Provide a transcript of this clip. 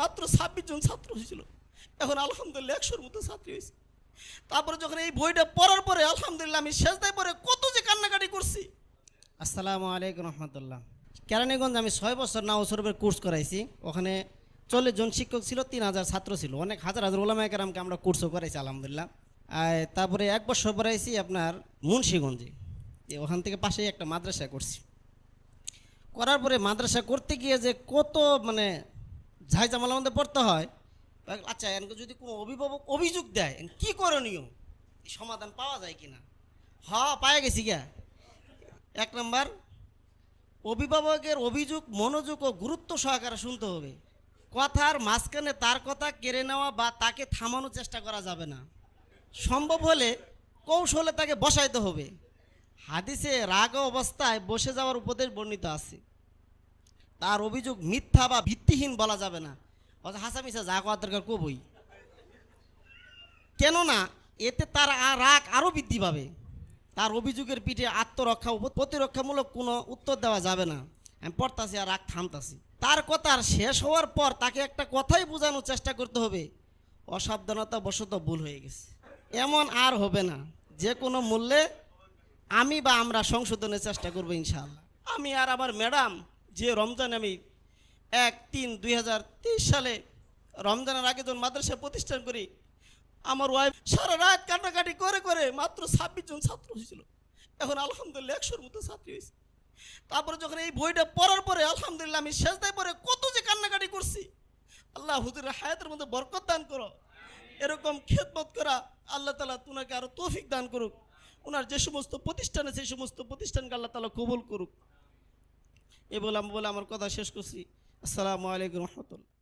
মাত্র ছাব্বিশ জন ছাত্র হয়েছিল। এখন আলহামদুলিল্লাহ একশোর মতো ছাত্রী হয়েছে। তারপরে যখন এই বইটা পড়ার পরে আলহামদুলিল্লাহ আমি শেষদায় পরে কত যে কান্নাকাটি করছি। আসসালামু আলাইকুম রহমতুল্লাহ। কেরানীগঞ্জ আমি ছয় বছর নাও সরবের কোর্স করাইছি। ওখানে চল্লিশ জন শিক্ষক ছিল, তিন হাজার ছাত্র ছিল। অনেক হাজার হাজার ওলামায় কেরামকে আমরা কোর্সও করাইছি, আলহামদুলিল্লাহ। আর তারপরে এক বছর পড়াইছি আপনার মুন্সীগঞ্জে। ওখান থেকে পাশেই একটা মাদ্রাসা করছি। করার পরে মাদ্রাসা করতে গিয়ে যে কত মানে ঝাই জামালার মধ্যে পড়তে হয়। আচ্ছা এনকে যদি কোনো অভিভাবক অভিযোগ দেয় কি করণীয়? সমাধান পাওয়া যায় কি না হ, পায়ে গেছি গা। এক নম্বর, অভিভাবকের অভিযোগ, মনোযোগ ও গুরুত্ব সহকারে শুনতে হবে। কথার মাঝখানে তার কথা কেড়ে নেওয়া বা তাকে থামানোর চেষ্টা করা যাবে না। সম্ভব হলে কৌশলে তাকে বসাইতে হবে। হাদিসে রাগ অবস্থায় বসে যাওয়ার উপদেশ বর্ণিত আছে। তার অভিযোগ মিথ্যা বা ভিত্তিহীন বলা যাবে না। অথচ হাসামিসা যা করার দরকার কবই। কেননা এতে তার রাগ আরও বৃদ্ধি পাবে। তার অভিযোগের পিঠে আত্মরক্ষা প্রতিরক্ষামূলক কোনো উত্তর দেওয়া যাবে না। আমি পড়তাছি আর রাগ থামতাছি। তার কথার শেষ হওয়ার পর তাকে একটা কথাই বোঝানোর চেষ্টা করতে হবে। অসাবধানতা বশত ভুল হয়ে গেছে। এমন আর হবে না। যে কোনো মূল্যে আমি বা আমরা সংশোধনের চেষ্টা করব ইনশাআল্লাহ। আমি আর আমার ম্যাডাম যে রমজান আমি এক, তিন, দুই হাজার সালে রমজানের আগে যখন মাদ্রাসা প্রতিষ্ঠান করি, আমার ওয়াইফ সারা রাত কাটাকাটি করে করে মাত্র ছাব্বিশ জন ছাত্র হয়েছিল। এখন আলহামদুলিল্লাহ একশোর মতো ছাত্রী হয়েছে। তারপরে যখন এই বইটা পড়ার পরে আলহামদুলিল্লাহ আমি শেষদায় পরে কত যে কান্নাকাটি করছি। আল্লাহ হুজুরের হায়াতের মধ্যে বরকত দান করো। এরকম খেদমত করা আল্লাহ তালা তুনাকে আরও তৌফিক দান করুক। ওনার যে সমস্ত প্রতিষ্ঠান সেই সমস্ত প্রতিষ্ঠানকে আল্লাহ তালা কবুল করুক। এ বলে আমি বলে আমার কথা শেষ করছি। আসসালামু আলাইকুম রহমতুল্লাহ।